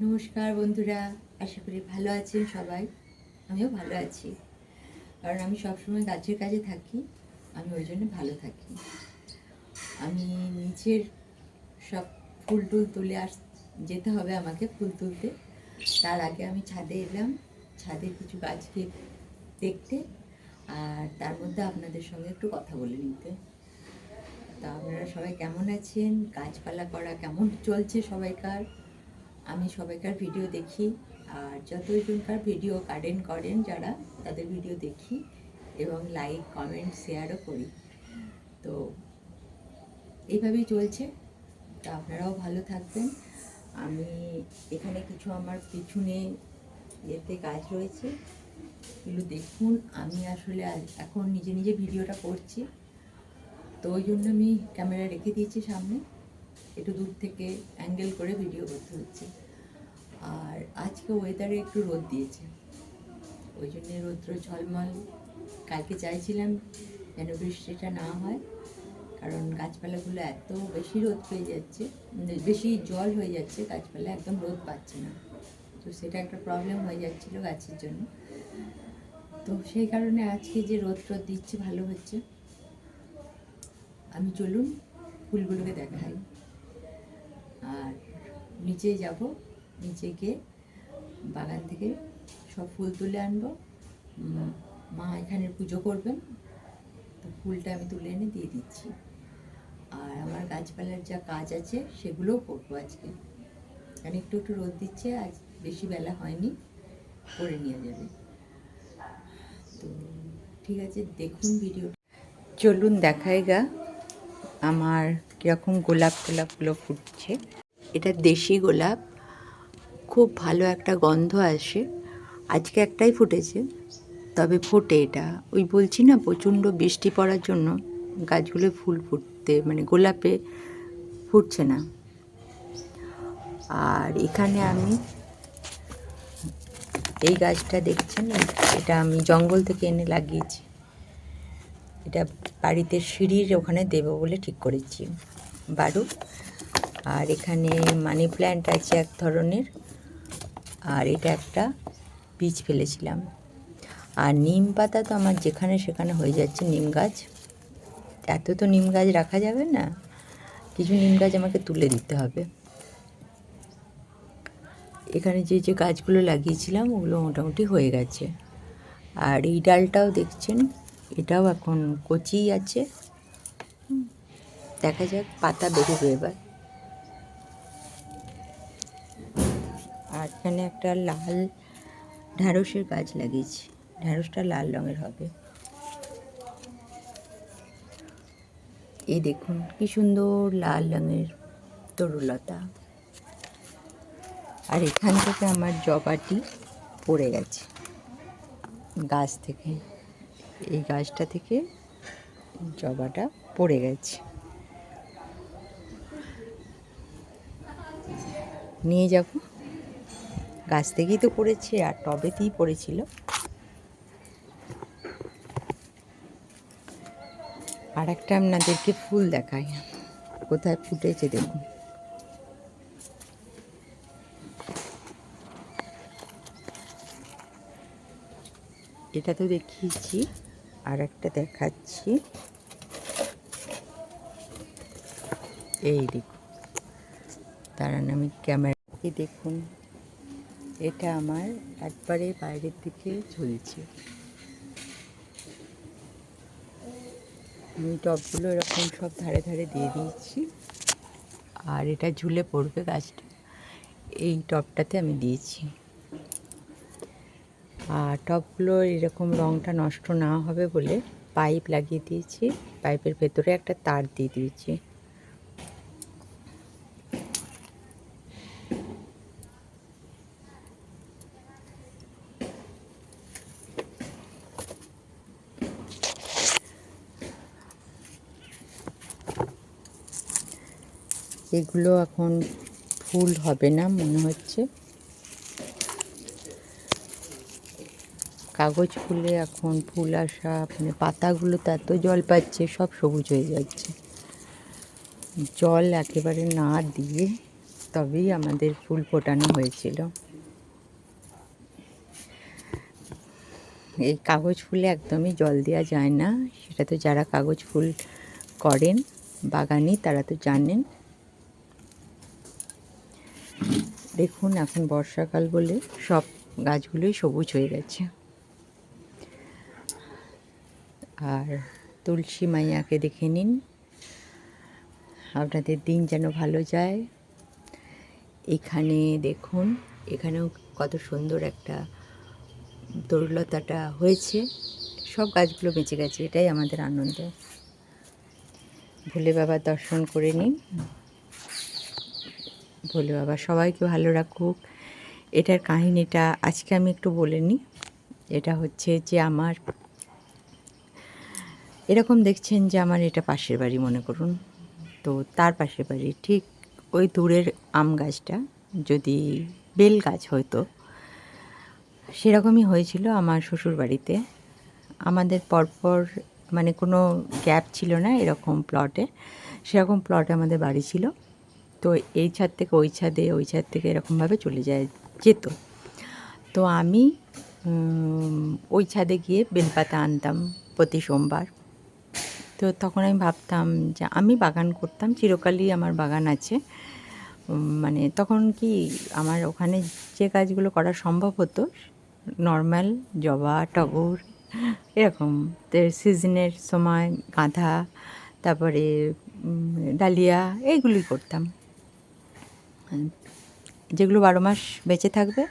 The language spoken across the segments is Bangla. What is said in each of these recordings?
নমস্কার বন্ধুরা, আশা করি ভালো আছেন সবাই। আমিও ভালো আছি। কারণ আমি সবসময় গাছের কাজে থাকি, আমি ওই জন্য ভালো থাকি। আমি নিচের সব ফুল টুল তুলে আস, যেতে হবে আমাকে ফুল তুলতে। তার আগে আমি ছাদে এলাম। ছাদের কিছু গাছকে দেখতে, আর তার মধ্যে আপনাদের সঙ্গে একটু কথা বলে নিতে। তা আপনারা সবাই কেমন আছেন? গাছপালা করা কেমন চলছে সবাইকার? আমি সবাইকার ভিডিও দেখি। আর যতজনকার ভিডিও গার্ডেন করেন যারা, তাদের ভিডিও দেখি এবং লাইক কমেন্ট শেয়ারও করি। তো এইভাবেই চলছে। তা আপনারাও ভালো থাকবেন। আমি এখানে কিছু আমার পিছনে ইয়েতে কাজ রয়েছে। এগুলো দেখুন। আমি আসলে এখন নিজে নিজে ভিডিওটা করছি। তো ওই জন্য আমি ক্যামেরা রেখে দিয়েছি সামনে। একটু দূর থেকে অ্যাঙ্গেল করে ভিডিও করতে হচ্ছে। আর আজকে ওয়েদারে একটু রোদ দিয়েছে। ওই জন্য রৌদ্র ঝলমল। কালকে চাইছিলাম যেন বৃষ্টিটা না হয়, কারণ গাছপালাগুলো এত বেশি রোদ পেয়ে যাচ্ছে মানে বেশি জল হয়ে যাচ্ছে, গাছপালা একদম রোদ পাচ্ছে না। তো সেটা একটা প্রবলেম হয়ে যাচ্ছিল গাছের জন্য। তো সেই কারণে আজকে যে রোদ রোদ দিচ্ছে, ভালো হচ্ছে। আমি চলুন ফুলগুলোকে দেখাই। আর নিচে যাব। নিচে গিয়ে বাগান থেকে সব ফুল তুলে আনব। মা এখানে পুজো করবেন। তো ফুলটা আমি তুলে এনে দিয়ে দিচ্ছি। আর আমার গাছপালার যা কাজ আছে সেগুলোও করব আজকে। কারণ একটু একটু রোদ দিচ্ছে, আজ বেশি বেলা হয়নি, করে নিয়ে যাবে। তো ঠিক আছে, দেখুন ভিডিও। চলুন দেখাই গা আমার কীরকম গোলাপ গোলাপগুলো ফুটছে। এটা দেশি গোলাপ। খুব ভালো একটা গন্ধ আসে। আজকে একটাই ফুটেছে, তবে ফোটে এটা। ওই বলছি না, প্রচণ্ড বৃষ্টি পড়ার জন্য গাছগুলো ফুল ফুটতে মানে গোলাপে ফুটছে না। আর এখানে আমি এই গাছটা দেখছেন, এটা আমি জঙ্গল থেকে এনে লাগিয়েছি। এটা বাড়িতে সিঁড়ির ওখানে দেবো বলে ঠিক করেছি। বারু। আর এখানে মানি প্ল্যান্ট আছে এক ধরনের। আর এটা একটা বীজ ফেলেছিলাম। আর নিম পাতা তো আমার যেখানে সেখানে হয়ে যাচ্ছে নিম গাছ। এত তো নিম গাছ রাখা যাবে না। কিছু নিম গাছ আমাকে তুলে দিতে হবে। এখানে যে যে গাছগুলো লাগিয়েছিলাম ওগুলো মোটামুটি হয়ে গেছে। আর এই ডালটাও দেখছেন? এটাও এখন কচিই আছে। দেখা যাক, পাতা বেরোবে এবার। আর এখানে একটা লাল ঢ্যাঁড়সের গাছ লাগিয়েছি। ঢ্যাঁড়সটা লাল রঙের হবে। এই দেখুন, কি সুন্দর লাল রঙের তরুলতা। আর এখান থেকে আমার জবাটি পড়ে গেছে, গাছ থেকে। এই গাছটা থেকে জবাটা পড়ে গেছে। নিয়ে যাব। গাছ থেকেই তো পড়েছে আর টবেতেই পড়েছিল। আর একটা আপনাদেরকে ফুল দেখাই। কোথায় ফুটেছে দেখুন। এটা তো দেখিয়েছি। আর একটা দেখাচ্ছি। এই দেখুন। দাঁড়ান আমি ক্যামেরাকে দেখুন। এটা আমার একবারে বাইরের দিকে ঝুলছে। আমি টবগুলো এরকম সব ধারে ধারে দিয়ে দিয়েছি। আর এটা ঝুলে পড়বে গাছটা। এই টবটাতে আমি দিয়েছি। আর টবগুলোর এরকম রঙটা নষ্ট না হবে বলে পাইপ লাগিয়ে দিয়েছি। পাইপের ভেতরে একটা তার দিয়ে দিয়েছি। এগুলো এখন ফুল হবে না, মনে হচ্ছে। কাগজ ফুলে এখন ফুল আসা মানে পাতাগুলো তো এত জল পাচ্ছে, সব সবুজ হয়ে যাচ্ছে। জল একেবারে না দিয়ে তবেই আমাদের ফুল ফোটানো হয়েছিল। এই কাগজ ফুলে একদমই জল দেওয়া যায় না। সেটা তো যারা কাগজ ফুল করেন, বাগানি, তারা তো জানেন। দেখুন, এখন বর্ষাকাল বলে সব গাছগুলোই সবুজ হয়ে গেছে। আর তুলসী মাইয়াকে দেখে নিন। আপনাদের দিন যেন ভালো যায়। এখানে দেখুন, এখানেও কত সুন্দর একটা তরুলতাটা হয়েছে। সব গাছগুলো বেঁচে গেছে, এটাই আমাদের আনন্দ। ভোলে বাবার দর্শন করে নিন। ভোলে বাবা সবাইকে ভালো রাখুক। এটার কাহিনিটা আজকে আমি একটু বলে নিই। এটা হচ্ছে যে আমার এরকম দেখছেন যে আমার এটা পাশের বাড়ি, মনে করুন। তো তার পাশের বাড়ি, ঠিক ওই দূরের আম গাছটা, যদি বেল গাছ হয়তো। সেরকমই হয়েছিল আমার শ্বশুর বাড়িতে। আমাদের পরপর মানে কোনো গ্যাপ ছিল না এরকম প্লটে সেরকম প্লটে আমাদের বাড়ি ছিল। তো এই ছাদ থেকে ওই ছাদে, ওই ছাদ থেকে এরকমভাবে চলে যায়, যেত। তো আমি ওই ছাদে গিয়ে বেলপাতা আনতাম প্রতি সোমবার। তো তখন আমি ভাবতাম যে আমি বাগান করতাম, চিরকালই আমার বাগান আছে। মানে তখন কি আমার ওখানে যে কাজগুলো করা সম্ভব হতো, নর্মাল জবা, টগর, এরকম। সিজনের সময় গাঁদা, তারপরে ডালিয়া এইগুলি করতাম। যেগুলো বারো মাস বেঁচে থাকবে,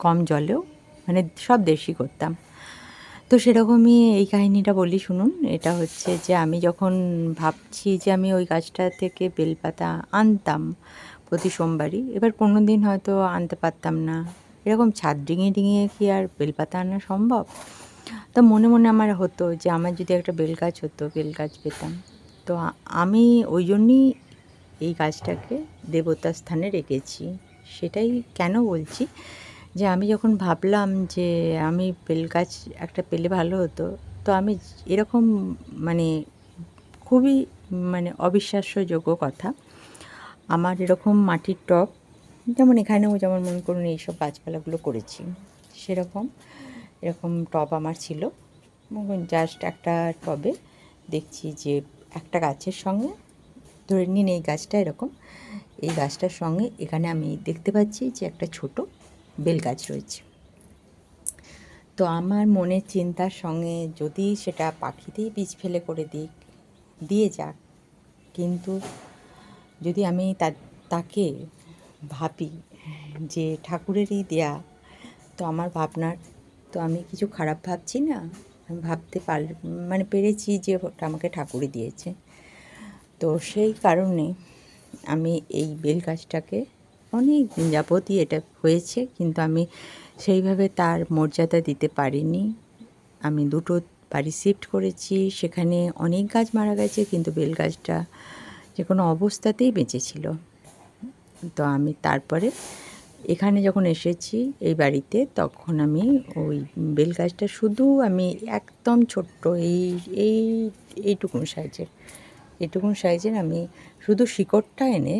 কম জলেও মানে সব দেশি করতাম। তো সেরকমই এই কাহিনিটা বলি শুনুন। এটা হচ্ছে যে আমি যখন ভাবছি যে আমি ওই গাছটা থেকে বেলপাতা আনতাম প্রতি সোমবারই, এবার কোনো দিন হয়তো আনতে পারতাম না। এরকম ছাদ ডিঙিয়ে ডিঙিয়ে কি আর বেলপাতা আনা সম্ভব? তো মনে মনে আমার হতো যে আমার যদি একটা বেল গাছ হতো বেল গাছ পেতাম। তো আমি ওই জন্যই এই গাছটাকে দেবতার স্থানে রেখেছি। সেটাই কেন বলছি? যে আমি যখন ভাবলাম যে আমি বেল গাছ একটা পেলে ভালো হতো, তো আমি এরকম মানে খুবই মানে অবিশ্বাস্যযোগ্য কথা। আমার এরকম মাটির টব, যেমন এখানেও যেমন মনে করুন এইসব গাছপালাগুলো করেছি, সেরকম এরকম টব আমার ছিল। জাস্ট একটা টবে দেখছি যে একটা গাছের সঙ্গে, ধরে নিন এই গাছটা এরকম, এই গাছটার সঙ্গে এখানে আমি দেখতে পাচ্ছি যে একটা ছোট বেল গাছ রয়েছে। তো আমার মনের চিন্তার সঙ্গে যদি সেটা পাখিতেই বীজ ফেলে করে দিক দিয়ে যাক। কিন্তু যদি আমি তা, তাকে ভাবি যে ঠাকুরেরই দেয়া, তো আমার ভাবনার, তো আমি কিছু খারাপ ভাবছি না? আমি ভাবতে পার মানে পেরেছি যে ওটা আমাকে ঠাকুরই দিয়েছে। তো সেই কারণে আমি এই বেল গাছটাকে অনেক দিন যাবতই এটা হয়েছে, কিন্তু আমি সেইভাবে তার মর্যাদা দিতে পারিনি। আমি দুটো বাড়ি শিফট করেছি, সেখানে অনেক গাছ মারা গেছে, কিন্তু বেল গাছটা যে কোনো অবস্থাতেই বেঁচেছিল তো আমি তারপরে এখানে যখন এসেছি, এই বাড়িতে, তখন আমি ওই বেল গাছটা শুধু আমি একদম ছোট্ট, এই এই, এইটুকুন সাইজের এইটুকুন সাইজের আমি শুধু শিকড়টা এনে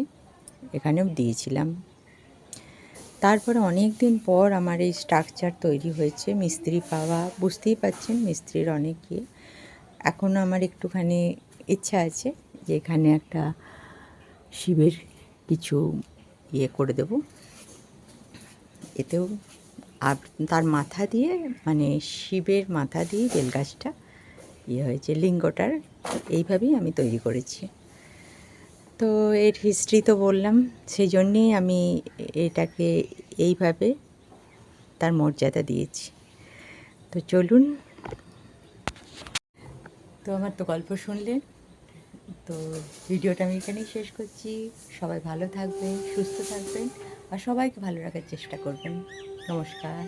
এখানেও দিয়েছিলাম। তারপরে অনেক দিন পর আমার এই স্ট্রাকচার তৈরি হয়েছে, মিস্ত্রি পাওয়া, বুঝতেই পাচ্ছেন মিস্ত্রির অনেক ইয়ে। এখনও আমার একটুখানি ইচ্ছা আছে যে এখানে একটা শিবের কিছু ইয়ে করে দেব। এতেও আর তার মাথা দিয়ে মানে শিবের মাথা দিয়ে বেলগাছটা ইয়ে হয়েছে, লিঙ্গটার, এইভাবেই আমি তৈরি করেছি। তো এর হিস্ট্রি তো বললাম সেই জন্যেই আমি এটাকে এইভাবে তার মর্যাদা দিয়েছি। তো চলুন। তো আমার তো গল্প শুনলেন, তো ভিডিওটা আমি এখানেই শেষ করছি। সবাই ভালো থাকবেন, সুস্থ থাকবেন, আর সবাইকে ভালো রাখার চেষ্টা করবেন। নমস্কার।